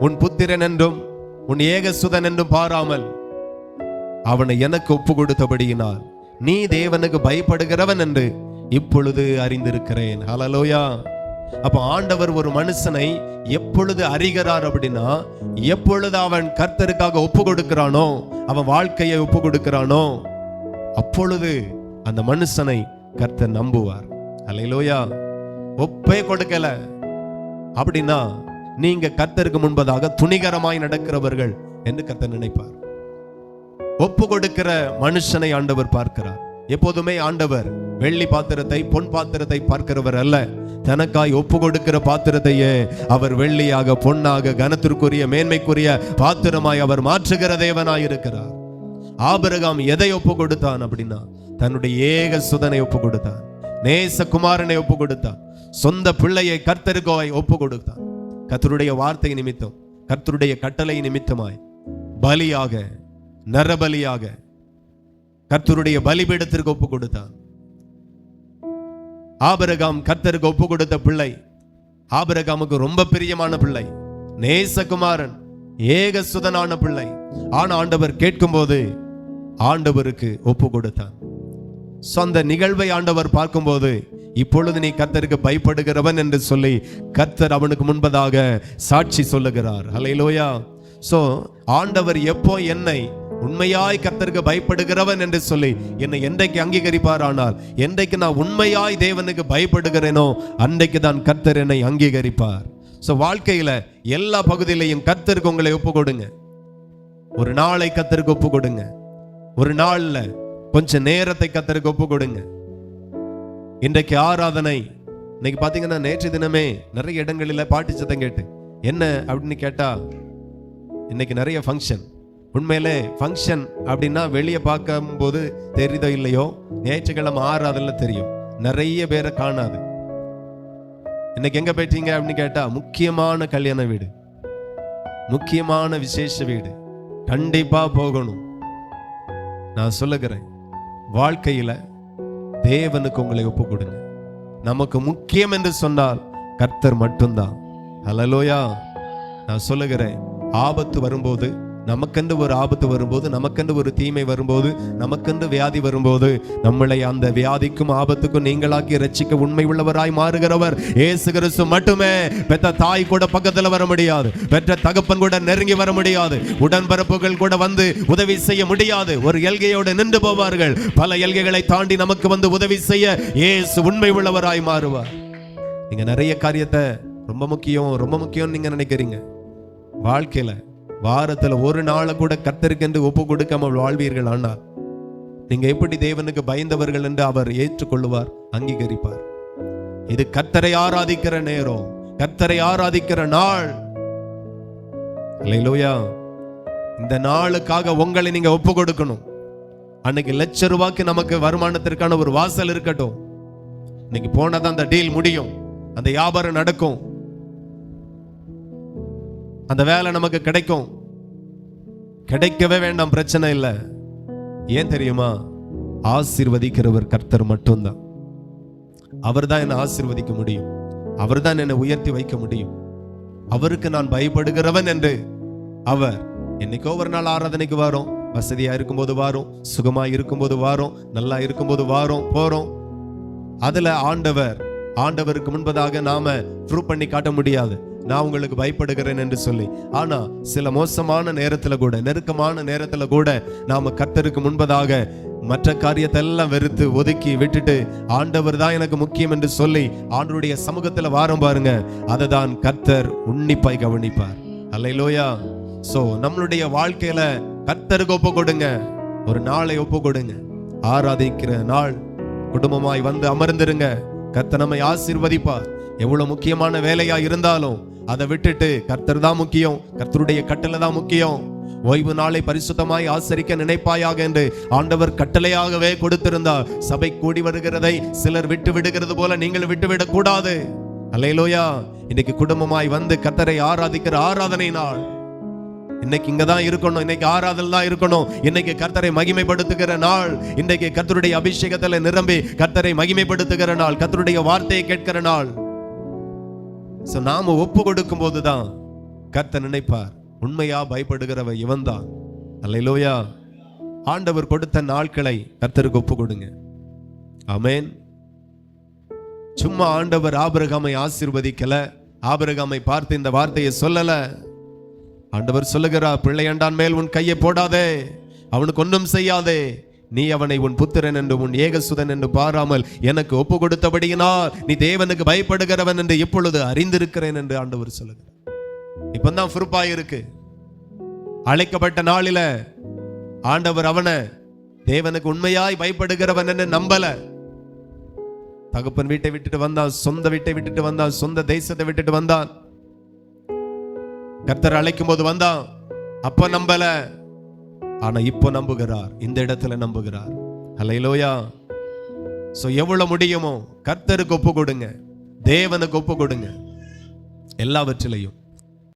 உன் புத்திரன் என்றும் உன் ஏகசுதன் என்றும் பாராமல் அவனை எனக்கு ஒப்பு கொடுத்தபடியினால் நீ தேவனுக்கு பயப்படுகிறவன் என்று இப்பொழுது அறிந்திருக்கிறேன். ஹலலோயா அப்ப ஆண்டவர் ஒரு மனுஷனை எப்பொழுது அறிகிறார் அப்படின்னா எப்பொழுது அவன் கர்த்தருக்காக ஒப்பு கொடுக்கிறானோ அவன் வாழ்க்கையை ஒப்பு கொடுக்கிறானோ அப்பொழுது அந்த மனுஷனை கர்த்தர் நம்புவார். அலையிலோயா ஒப்பே கொடுக்கல. அப்படின்னா நீங்க கத்தருக்கு முன்பதாக துணிகரமாய் நடக்கிறவர்கள் என்று கத்த நினைப்பார். ஒப்பு கொடுக்கிற மனுஷனை ஆண்டவர் பார்க்கிறார். எப்போதுமே ஆண்டவர் வெள்ளி பாத்திரத்தை பொன் பாத்திரத்தை பார்க்கிறவர் அல்ல. தனக்காய் ஒப்பு கொடுக்கிற பாத்திரத்தையே அவர் வெள்ளியாக பொன்னாக கனத்திற்குரிய மேன்மைக்குரிய பாத்திரமாய் அவர் மாற்றுகிற தேவனாய் இருக்கிறார். ஆபிரகாம் எதை ஒப்பு கொடுத்தான் அப்படின்னா தன்னுடைய ஏக சுதனை ஒப்பு கொடுத்தான் நேச குமாரனை ஒப்பு கொடுத்தான் சொந்த பிள்ளையை கர்த்தருக்கோவை ஒப்பு கொடுத்தான் கத்தருடைய வார்த்தை நிமித்தம் கர்த்தருடைய கட்டளை நிமித்தமாய் பலியாக நரபலியாக கர்த்தருடைய பலிபீடத்திற்கு ஒப்பு கொடுத்தான். ஆபரகாம் கர்த்தருக்கு ஒப்பு கொடுத்த பிள்ளை ஆபரகாமுக்கு ரொம்ப பிரியமான பிள்ளை நேசகுமாரன் ஏக சுதனான பிள்ளை. ஆன ஆண்டவர் கேட்கும் போது ஆண்டவருக்கு ஒப்பு கொடுத்தான். சொந்த நிகழ்வை ஆண்டவர் பார்க்கும்போது இப்பொழுது நீ கத்தருக்கு பயப்படுகிறவன் என்று சொல்லி கர்த்தர் அவனுக்கு முன்பதாக சாட்சி சொல்லுகிறார். அலையிலோயா சோ ஆண்டவர் எப்போ என்னை உண்மையாய் கத்தருக்கு பயப்படுகிறவன் என்று சொல்லி என்னை என்றைக்கு அங்கீகரிப்பார் ஆனால் என்றைக்கு நான் உண்மையாய் தேவனுக்கு பயப்படுகிறேனோ அன்றைக்கு தான் கத்தர் என்னை அங்கீகரிப்பார். சோ வாழ்க்கையில எல்லா பகுதியிலையும் கத்தருக்கு உங்களை ஒப்பு கொடுங்க. ஒரு நாளை கத்தருக்கு ஒப்பு கொடுங்க. ஒரு நாள்ல கொஞ்சம் நேரத்தை கத்தருக்கு ஒப்பு கொடுங்க. இன்றைக்கு ஆராதனை. இன்னைக்கு பார்த்தீங்கன்னா நேற்று தினமே நிறைய இடங்களில் பாட்டு சத்தம் கேட்டு. என்ன அப்படின்னு கேட்டா இன்னைக்கு நிறைய ஃபங்க்ஷன் உண்மையிலே ஃபங்க்ஷன் அப்படின்னா வெளியே பார்க்கும்போது தெரியுதோ இல்லையோ ஞாயிற்றுக்கிழமை ஆறாதுல தெரியும். நிறைய பேரை காணாது. இன்னைக்கு எங்க போயிட்டீங்க அப்படின்னு கேட்டா முக்கியமான கல்யாண வீடு. முக்கியமான விசேஷ வீடு. கண்டிப்பா போகணும். நான் சொல்லுகிறேன் வாழ்க்கையில் தேவனுக்கு உங்களை ஒப்பு கொடுங்க நமக்கு முக்கியம் என்று சொன்னால் கர்த்தர் மட்டும்தான். ஹலலோயா நான் சொல்லுகிறேன் ஆபத்து வரும்போது நமக்கென்று ஒரு ஆபத்து வரும்போது நமக்கென்று ஒரு தீமை வரும்போது நமக்கென்று வியாதி வரும்போது நம்மளை அந்த வியாதிக்கும் ஆபத்துக்கும் நீங்களாக்கி ரச்சிக்க உண்மை உள்ளவராய் மாறுகிறவர் ஏசு கிறிஸ்து மட்டுமே. பெற்ற தாய் கூட பக்கத்தில் வர முடியாது. பெற்ற தகப்பன் கூட நெருங்கி வர முடியாது. உடன்பரப்புகள் கூட வந்து உதவி செய்ய முடியாது. ஒரு எல்கையோடு நின்று போவார்கள். பல எல்கைகளை தாண்டி நமக்கு வந்து உதவி செய்ய ஏசு உண்மை உள்ளவராய் மாறுவார். நீங்க நிறைய காரியத்தை ரொம்ப முக்கியம் ரொம்ப முக்கியம் நீங்க நினைக்கிறீங்க. வாழ்க்கையில வாரத்துல ஒரு நாளை கூட கத்தருக்கென்று ஒப்பு கொடுக்காமல் வாழ்வீர்கள் ஆனா நீங்க எப்படி தேவனுக்கு பயந்தவர்கள் என்று அவர் ஏற்றுக்கொள்வார் அங்கீகரிப்பார். இது கத்தரை ஆராதிக்கிற நேரம் கத்தரை ஆராதிக்கிற நாள். இல்லையிலோயா இந்த நாளுக்காக உங்களை நீங்க ஒப்பு கொடுக்கணும் அன்னைக்கு லட்ச ரூபாய்க்கு நமக்கு வருமானத்திற்கான ஒரு வாசல் இருக்கட்டும். இன்னைக்கு போனதான் அந்த டீல் முடியும். அந்த வியாபாரம் நடக்கும். அந்த வேலை நமக்கு கிடைக்கும். கிடைக்கவே வேண்டாம் பிரச்சனை இல்லை. ஏன் தெரியுமா? ஆசீர்வதிக்கிறவர் கர்த்தர் மட்டும்தான். அவர் தான் என்னை ஆசிர்வதிக்க முடியும். அவர் தான் என்னை உயர்த்தி வைக்க முடியும். அவருக்கு நான் பயப்படுகிறவன் என்று அவர் என்னைக்கோ ஒரு நாள் ஆராதனைக்கு வரும். வசதியா இருக்கும்போது வாரோம். சுகமா இருக்கும்போது வாரோம். நல்லா இருக்கும்போது வாரோம். போறோம். அதுல ஆண்டவர் ஆண்டவருக்கு முன்பதாக நாம ப்ரூவ் பண்ணி காட்ட முடியாது. நான் உங்களுக்கு பயப்படுகிறேன் என்று சொல்லி. ஆனா சில மோசமான நேரத்துல கூட நெருக்கமான நேரத்துல கூட நாம கர்த்தருக்கு முன்பதாக மற்ற காரியத்தை எல்லாம் வெறுத்து ஒதுக்கி விட்டுட்டு ஆண்டவர் தான் எனக்கு முக்கியம் என்று சொல்லி ஆண்டருடைய சமூகத்துல வாரம் பாருங்க. அதை தான் கர்த்தர் உன்னிப்பாய் கவனிப்பார். அல்லையிலோயா சோ நம்மளுடைய வாழ்க்கையில கர்த்தருக்கு ஒப்பு கொடுங்க. ஒரு நாளை ஒப்பு கொடுங்க. ஆராதிக்கிற நாள் குடும்பமாய் வந்து அமர்ந்திருங்க. கத்த நம்மை ஆசிர்வதிப்பார். எவ்வளவு முக்கியமான வேலையா இருந்தாலும் அதை விட்டுட்டு கர்த்தர் தான் முக்கியம். கர்த்தருடைய கட்டளை தான் முக்கியம். ஓய்வு நாளை பரிசுத்தமாய் ஆசரிக்க நினைப்பாயாக என்று ஆண்டவர் கட்டளையாகவே கொடுத்திருந்தார். சபை கூடி வருகிறதை சிலர் விட்டு விடுகிறது போல நீங்கள் விட்டுவிடக் கூடாது. அல்லையிலோயா இன்னைக்கு குடும்பமாய் வந்து கர்த்தரை ஆராதிக்கிற ஆராதனை நாள். இன்னைக்கு இங்க தான் இருக்கணும். இன்னைக்கு ஆராதல் தான் இருக்கணும். இன்னைக்கு கர்த்தரை மகிமைப்படுத்துகிற நாள். இன்னைக்கு கர்த்தருடைய அபிஷேகத்துல நிரம்பி கர்த்தரை மகிமைப்படுத்துகிற நாள். கர்த்தருடைய வார்த்தையை கேட்கிற நாள். சோ நாம ஒப்பு கொடுக்கும் போதுதான் கர்த்தர் நினைப்பார். உண்மையா இவன் இவன்தான் அல்லையிலோயா ஆண்டவர் கொடுத்த நாட்களை கர்த்தருக்கு ஒப்பு கொடுங்க. அமேன் சும்மா ஆண்டவர் ஆபரகாமை ஆசிர்வதிக்கல ஆபரகாமை பார்த்து இந்த வார்த்தையை சொல்லல. ஆண்டவர் சொல்லுகிறார் பிள்ளையண்டான் மேல் உன் கையை போடாதே அவனுக்கு ஒன்றும் செய்யாதே. நீ அவனை உன் புத்திரன் என்று உன் ஏகசுதன் என்று பாராமல் எனக்கு ஒப்பு கொடுத்தபடியினால் நீ தேவனுக்கு பயப்படுகிறவன் என்று இப்பொழுது அறிந்திருக்கிறேன் என்று ஆண்டவர் சொல்லுகிறார் இப்பதான் பொறுப்பாய் இருக்கு. அழைக்கப்பட்ட நாளில ஆண்டவர் அவனை தேவனுக்கு உண்மையாய் பயப்படுகிறவன் என்று நம்பல. தகப்பன் வீட்டை விட்டுட்டு வந்தான் சொந்த வீட்டை விட்டுட்டு வந்தான் சொந்த தேசத்தை விட்டுட்டு வந்தான். கர்த்தர் அழைக்கும் போது வந்தான். அப்ப நம்பல. ஆனா இப்போ நம்புகிறார் இந்த இடத்துல நம்புகிறார். ஹalleluya சோ எவ்வளவு முடியுமோ கர்த்தருக்கு ஒப்பு கொடுங்க தேவனுக்கு ஒப்பு கொடுங்க. எல்லாவற்றிலையும்.